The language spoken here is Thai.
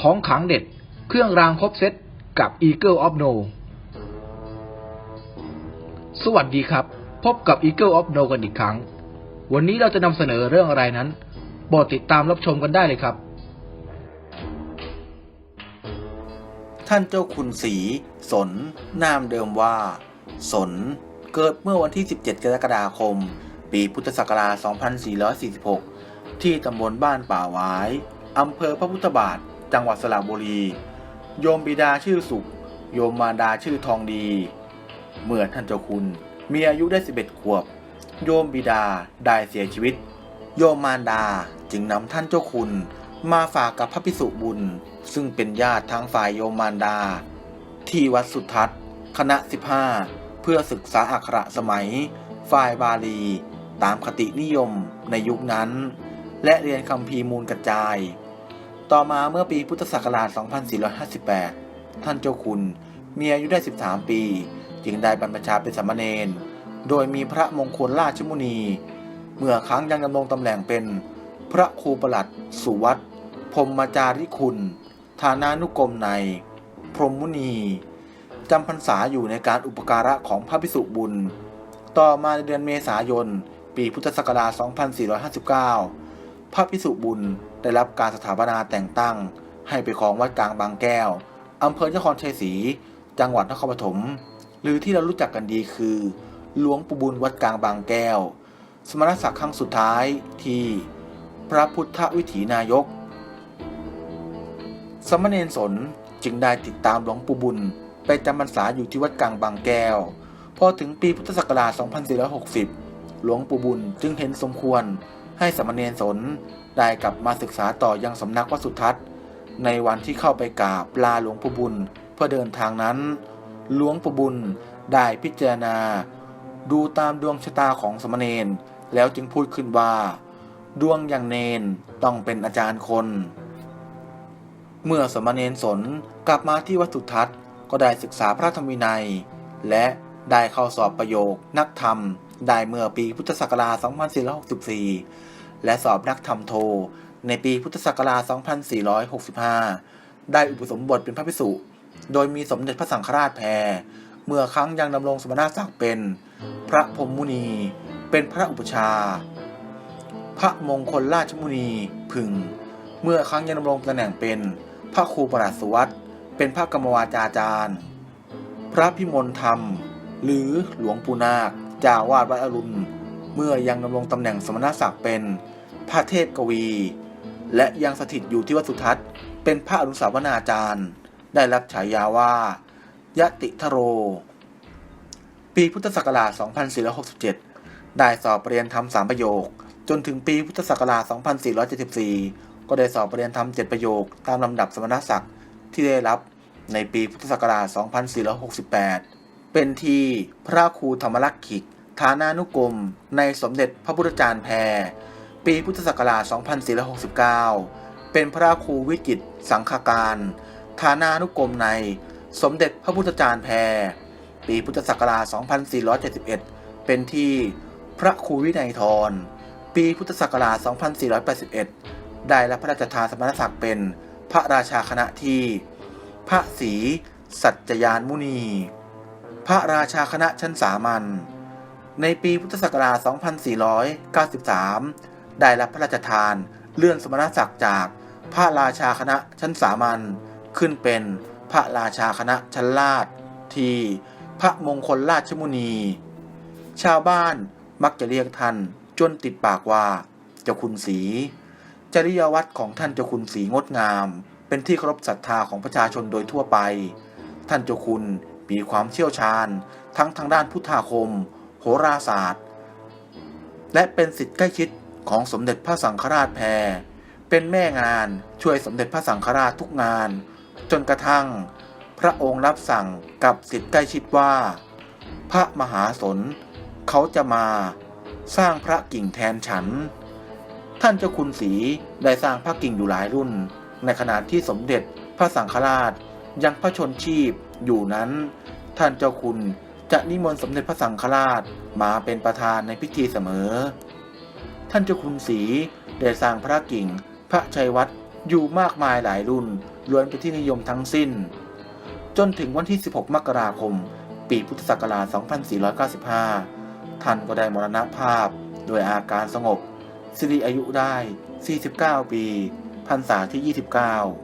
ของขังเด็ด เครื่องรางครบเซตกับ Eagle of No สวัสดีครับ พบกับ Eagle of No กันอีกครั้ง วันนี้เราจะนำเสนอเรื่องอะไรนั้นโปรดติดตามรับชมกันได้เลยครับ ท่านเจ้าคุณศรีสน นามเดิมว่า สน เกิดเมื่อวันที่ 17 กรกฎาคม ปีพุทธศักราช 2446 ที่ตำบลบ้านป่าหวายอำเภอพระพุทธบาท จังหวัดสระบุรี โยมบิดาชื่อสุข โยมมารดาชื่อทองดี เมื่อท่านเจ้าคุณมีอายุได้ 11 ขวบ โยมบิดาได้เสียชีวิต โยมมารดาจึงนำท่านเจ้าคุณมาฝากกับพระพิสุบุญ ซึ่งเป็นญาติทางฝ่ายโยมมารดา ที่วัดสุทัศน์คณะ 15 เพื่อศึกษาอักขระสมัย ฝ่ายบาลี ตามคตินิยมในยุคนั้น และเรียนคำพีมูลกระจาย ต่อมาเมื่อปีพุทธศักราช 2458 ท่านเจ้าคุณมีอายุได้ 13 ปี จึงได้บรรพชาเป็นสามเณร โดยมีพระมงคลราชมุนี เมื่อครั้งยังดำรงตำแหน่งเป็นพระครูประหลัด สุวัตพรหมจาริคุณ ฐานานุกรมใน พรหมมุนีจำพรรษาอยู่ในการอุปการะของพระพิสุบุญ ต่อมาในเดือนเมษายน ปีพุทธศักราช 2459 พระพิสุบุญ ได้รับการสถาปนาแต่งตั้ง ให้ไปของวัดกลางบางแก้วอำเภอนครชัยศรีจังหวัดนครปฐมหรือที่เรารู้จักกันดีคือ หลวงปู่บุญวัดกลางบางแก้ว สมณศักดิ์ครั้งสุดท้ายที่ พระพุทธวิถีนายก สมณเณรสนจึงได้ติดตามหลวงปู่บุญไปจำพรรษาอยู่ที่วัดกลางบางแก้ว พอถึงปีพุทธศักราช 2460 หลวงปู่บุญจึงเห็นสมควร ให้สมณเณรสนได้กลับมาศึกษาต่อยังสำนักวัดสุทัศน์ ในวันที่เข้าไปกราบลาหลวงปู่บุญเพื่อเดินทางนั้น หลวงปู่บุญได้พิจารณา ดูตามดวงชะตาของสมณเณรแล้วจึงพูดขึ้นว่า ดวงอย่างเนนต้องเป็นอาจารย์คน เมื่อสมณเณรสนกลับมาที่วัดสุทัศน์ก็ได้ศึกษาพระธรรมวินัย และได้เข้าสอบประโยคนักธรรม ได้เมื่อปีพุทธศักราช 2464 และสอบนักธรรมโท ในปีพุทธศักราช 2465 ได้อุปสมบทเป็นพระภิกษุ โดยมีสมเด็จพระสังฆราชแพร เมื่อครั้งยังดำรงสมณศักดิ์เป็น พระพรมมุนี เป็นพระอุปชา พระมงคลราชมุนีพึง เมื่อครั้งยังดำรงตำแหน่งเป็น พระครูประหลัดสวัตเป็นพระกรรมวาจาจารย์ พระพิมลธรรม หรือหลวงปู่นาค จ้าวาดวัดอรุณ เมื่อยังดำรงตำแหน่งสมณศักดิ์เป็นพระเทพกวี และยังสถิตอยู่ที่วัดสุทัศน์ เป็นพระอนุสาวนาจารย์ ได้รับฉายาว่ายติทโร ปีพุทธศักราช 2467 ได้สอบเรียนธรรมสามประโยค จนถึงปีพุทธศักราช 2474 ก็ได้สอบเรียนธรรมเจ็ดประโยค ตามลำดับสมณศักดิ์ที่ได้รับในปีพุทธศักราช 2468 เป็นที่พระครูธรรมลักขิก ฐานานุกรม ในสมเด็จพระพุทธจารย์แพร ปีพุทธศักราช 2469 เป็นพระครูวิจิตสังฆการ ฐานานุกรมในสมเด็จพระพุทธจารย์แพร ปีพุทธศักราช 2471 เป็นที่พระครูวินัยทร ปีพุทธศักราช 2481 ได้รับพระราชทานสมณศักดิ์เป็นพระราชาคณะที่ พระศรีสัจจยานมุนี พระราชาคณะชั้นสามัญ ในปีพุทธศักราช 2493 ได้รับพระราชทานเลื่อนสมณศักดิ์จากพระราชาคณะชั้นสามัญขึ้นเป็นพระราชาคณะชั้นลาดที่พระมงคลราชมุนี ชาวบ้านมักจะเรียกท่านจนติดปากว่าเจ้าคุณศรีจริยวัตรของท่านเจ้าคุณศรีงดงาม เป็นที่เคารพศรัทธาของประชาชนโดยทั่วไป ท่านเจ้าคุณมีความเชี่ยวชาญ ทั้งทางด้านพุทธาคม โหราศาสตร์ และเป็นสิทธิ์ใกล้ชิดของสมเด็จพระสังฆราชแพร เป็นแม่งานช่วยสมเด็จพระสังฆราชทุกงาน จนกระทั่ง พระองค์รับสั่งกับสิทธิ์ใกล้ชิดว่า พระมหาสนเขาจะมาสร้างพระกิ่งแทนฉัน ท่านเจ้าคุณศรีได้สร้างพระกิ่งอยู่หลายรุ่น ในขณะที่สมเด็จพระสังฆราชยังพระชนชีพอยู่นั้น ท่านเจ้าคุณ จะนิมนต์สมเด็จพระสังฆราชมาเป็นประธานในพิธีเสมอ ท่านเจ้าคุณศรีได้สร้างพระกิ่ง พระชัยวัดรอยู่มากมายหลายรุ่นล้วนเป็นที่นิยมทั้งสิ้น จนถึงวันที่ 16 มกราคม ปีพุทธศักราช 2495 ท่านก็ได้มรณภาพโดยอาการสงบสิริอายุได้ 49 ปีพรรษาที่ 29